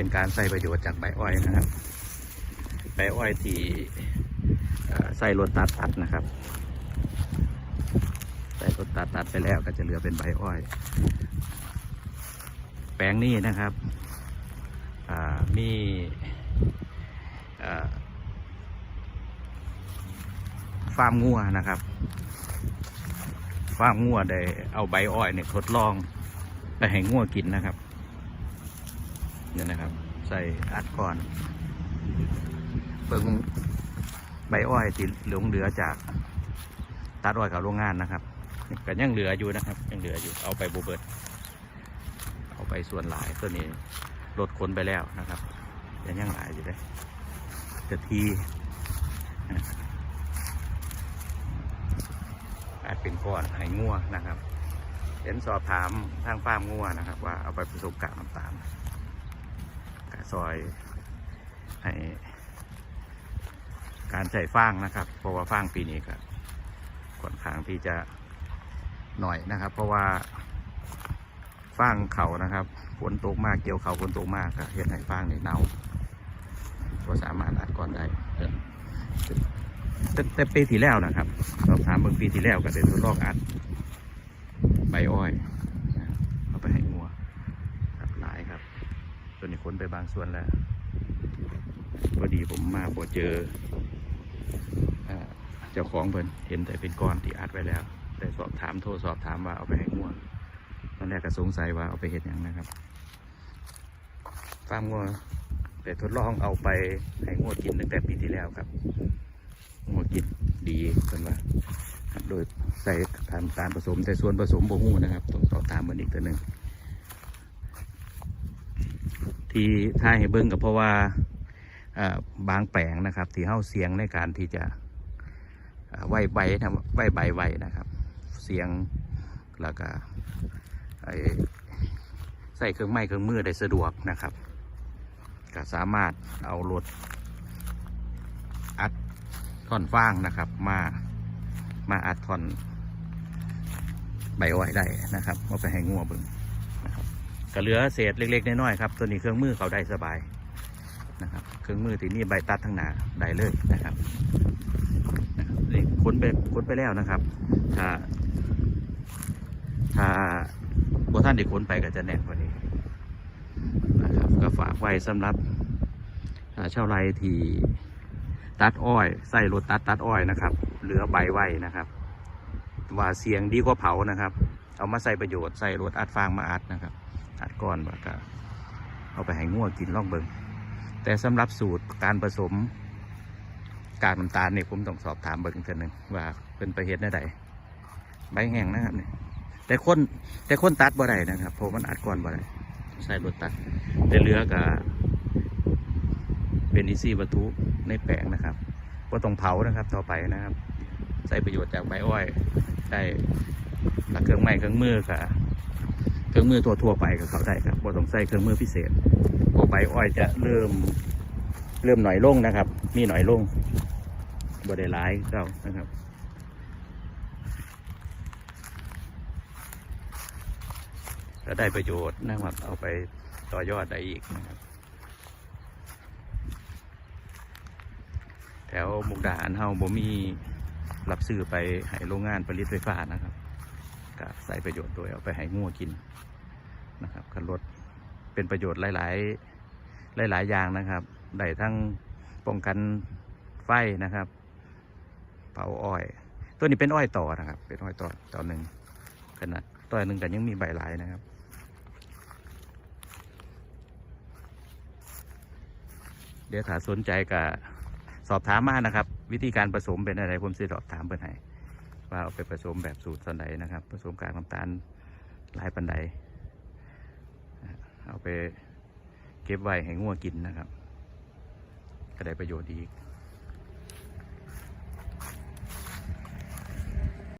เป็นการใส่ประโยชน์จากใบอ้อยนะครับ ใบอ้อยที่ใส่รถตัดตัดนะครับ ใส่รถตัดตัดไปแล้วก็จะเหลือเป็นใบอ้อย แปลงนี้นะครับมีฟาร์มงัวนะครับ ฟาร์มงัวได้เอาใบอ้อยเนี่ยทดลองไปให้งัวกินนะครับ เนี่ยนะครับ ใส่อัดก่อนเบิ่งใบอ้อยที่หลงเหลือจากตัดอ้อยกับโรงงานนะครับก็ยังเหลืออยู่นะครับ ยังเหลืออยู่เอาไปบูเบิร์ดเอาไปส่วนหลายตัวนี้ลดขนไปแล้วนะครับยังยังหลายอยู่เลยแต่ทีอาจเป็นก้อนให้งัวนะครับเห็นสอบถามทางฟาร์มงัวนะครับ ว่าเอาไปผสมกากน้ำตาล ซอยให้การใส่ฟางนะครับ เพราะว่าฟางปีนี้ก็ค่อนข้างที่จะหน่อยนะครับ เพราะว่าฟางเขานะครับฝนตกมากเกี่ยวเขาฝนตกมากก็เห็นให้ฟางนี่เน่าก็สามารถอัดก่อนได้แต่แต่ปีที่แล้วนะครับสอบถามเมื่อปีที่แล้วก็ได้ทดลองอัดใบอ้อยนะครับเอาไปให้งัวครับหลายครับตัว นี้ขนไปบางส่วนแล้วพอดีผมมาพอเจอเจ้าของเพิ่นเห็นแต่เป็นก้อนที่อัดไว้แล้ว แต่สอบถามโทรสอบถามว่าเอาไปให้งัวตอนแรกก็สงสัยว่าเอาไปเห็นอย่างนะครับฟาร์มงัวแต่ทดลองเอาไปให้งัวกินตั้งแต่ปีที่แล้วครับงัวกินดีเพิ่นว่าโดยใส่ทำการผสมแต่ส่วนผสมโบหูนะครับต้องสอบถามมันอีกตัวหนึ่ง ที่ท่ายให้เบิ้งก็เพราะว่าบางแปลงนะครับที่เข้าเสียงในการที่จะเอ่อไหวใบนะไหวใบไหวนะครับ เสียงแล้วก็ใส่เครื่องไม้เครื่องมือได้สะดวกนะครับก็สามารถเอารถอัดท่อนฟางนะครับ มามาอัดท่อนใบอ้อยได้นะครับเอาไปให้งัวเบึงนะครับ ก็เหลือเศษเล็ก ๆ น้อยๆครับตัวนี้เครื่องมือเขาได้สบายนะครับ เครื่องมือที่นี่ใบตัดทั้งหนาได้เลยนะครับนี่ค้นไปค้นไปแล้วนะครับ ถ้า ถ้าบท่านได้ค้นไปก็จะแน่นกว่านี้นะครับ ก็ฝากไว้สำหรับอ่าไรที่ตัดอ้อยใส่รถตัดตัดอ้อยนะครับ เหลือใบไว้นะครับ ว่าเสียงดีกว่าเผานะครับ เอามาใส่ประโยชน์ใส่รถอัดฟางมาอัดนะครับ อัดก้อนแล้วก็เอาไปให้งัวกินล่องเบิงแต่สำหรับสูตรการผสม กากน้ำตาลเนี่ยผมต้องสอบถามเบิงเท่านึงว่าเป็นประเหตุได้ใดใบแห้งนะครับเนี่ยแต่คนแต่คนตัดบ่ได้นะครับเพราะมันอัดก้อนบ่ได้ใส่รถตัดแต่เหลือกับเป็นอินทรีย์วัตถุในแปลงนะครับว่าต้องเผานะครับต่อไปนะครับใช้ประโยชน์จากใบอ้อย ได้หลักเครื่องไม้เครื่องมือกับ เครื่องมือตัวทั่วๆไปกับเขาได้ครับว่ต้องใส่เครื่องมือพิเศษพอใบอ้อยจะเริ่มเริ่มหน่อยลงนะครับ มีหน่อยลงบ่ได้ร้ายเจ้านะครับก็ได้ประโยชน์นะครับ เอาไปต่อยอดได้อีกนะครับ แถวมุกดาหารเฮาบ่มีรับซื้อไปให้โรงงานผลิตไฟฟ้านะครับ ก็ใส่ประโยชน์โดยเอาไปให้งัวกินนะครับก็ลดเป็นประโยชน์หลาย ๆ หลาย ๆ อย่างนะครับได้ทั้งป้องกันไฟนะครับ เผาอ้อย ตัวนี้เป็นอ้อยต่อนะครับ เป็นอ้อยต่อต่อหนึ่งขนาดต่อหนึ่งแต่ยังมีใบหลายนะครับเดี๋ยวถ้าสนใจกับสอบถามมานะครับ วิธีการผสมเป็นอะไรผมจะสอบถามเพื่อนให้ ว่าเอาไปผสมแบบสูตรสันใดนะครับ ผสมกากน้ำตาลหลายปันไดเอาไปเก็บไว้ให้งัวกินนะครับ ก็ได้ประโยชน์อีก